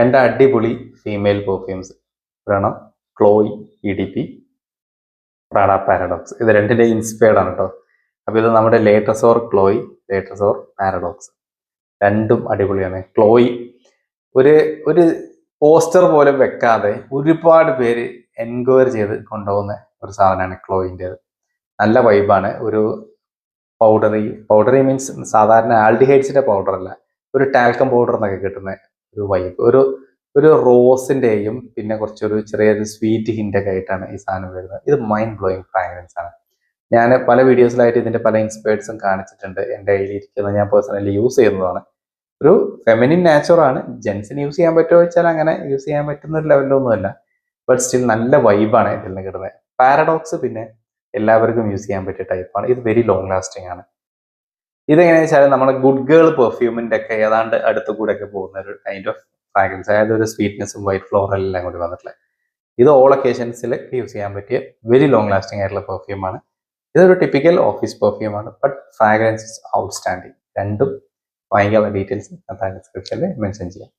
രണ്ട് അടിപൊളി female perfumes ഒരെണ്ണം Chloe E D P Prada Paradox ഇത് രണ്ടിന്റെ ഇൻസ്പയർഡ് ആണ് കേട്ടോ അപ്പോൾ ഇത് നമ്മുടെ ലേറ്റസോർ ക്ലോയി ലേറ്റസോർ പാരഡോക്സ് രണ്ടും അടിപൊളിയാണ്. ക്ലോയ് ഒരു ഒരു പോസ്റ്റർ പോലും വെക്കാതെ ഒരുപാട് പേര് എൻക്വയറി ചെയ്ത് കൊണ്ടുപോകുന്ന ഒരു സാധനമാണ് ക്ലോയിന്റേത് നല്ല വൈബാണ് ഒരു പൗഡറി പൗഡറി മീൻസ് സാധാരണ ആൾഡിഹൈഡ്സിന്റെ പൗഡറല്ല ഒരു ടാൽക്കം പൗഡർ എന്നൊക്കെ കിട്ടുന്ന ഒരു വൈബ് ഒരു ഒരു റോസിന്റെയും പിന്നെ കുറച്ചൊരു ചെറിയൊരു സ്വീറ്റ് ഹിന്റൊക്കെ ആയിട്ടാണ് ഈ സാധനം വരുന്നത്. ഇത് മൈൻഡ് ബ്ലോയിങ് ഫ്രാഗ്രൻസ് ആണ്. ഞാൻ പല വീഡിയോസിലായിട്ട് ഇതിന്റെ പല ഇൻസ്പേർട്സും കാണിച്ചിട്ടുണ്ട്. എന്റെ കയ്യിൽ ഇരിക്കുന്നത് ഞാൻ പേഴ്സണലി യൂസ് ചെയ്യുന്നതാണ്. ഒരു ഫെമിനിൻ നാച്ചുറാണ് ജെൻസിന് യൂസ് ചെയ്യാൻ പറ്റുമോ വെച്ചാൽ അങ്ങനെ യൂസ് ചെയ്യാൻ പറ്റുന്ന ഒരു ലെവലൊന്നുമല്ല ബട്ട് സ്റ്റിൽ നല്ല വൈബാണ് ഇതിൽ നിന്ന് കിട്ടുന്നത്. പാരഡോക്സ് പിന്നെ എല്ലാവർക്കും യൂസ് ചെയ്യാൻ പറ്റിയ ടൈപ്പാണ് ഇത് വെരി ലോങ് ലാസ്റ്റിംഗ് ആണ്. ഇതെങ്ങനെയാണെന്ന് വെച്ചാൽ നമ്മുടെ ഗുഡ് ഗേൾ പെർഫ്യൂമിന്റെ ഒക്കെ ഏതാണ്ട് അടുത്ത് കൂടെ ഒക്കെ പോകുന്ന ഒരു കൈൻഡ് ഓഫ് ഫ്രാഗ്രൻസ് അതായത് ഒരു സ്വീറ്റ്നെസ്സും വൈറ്റ് ഫ്ലോറൽ എല്ലാം കൂടി വന്നിട്ടുള്ളത് ഇത് ഓൾ ഒക്കേഷൻസിൽ യൂസ് ചെയ്യാൻ പറ്റിയ വെരി ലോങ് ലാസ്റ്റിംഗ് ആയിട്ടുള്ള പെർഫ്യൂമാണ് ഇതൊരു ടിപ്പിക്കൽ ഓഫീസ് പെർഫ്യൂമാണ് ബട്ട് ഫ്രാഗ്രൻസ് ഔട്ട്സ്റ്റാൻഡിങ് രണ്ടും വാങ്ങിക്കാനുള്ള ഡീറ്റെയിൽസ് ഡിസ്ക്രിപ്ഷനിൽ മെൻഷൻ ചെയ്യാം.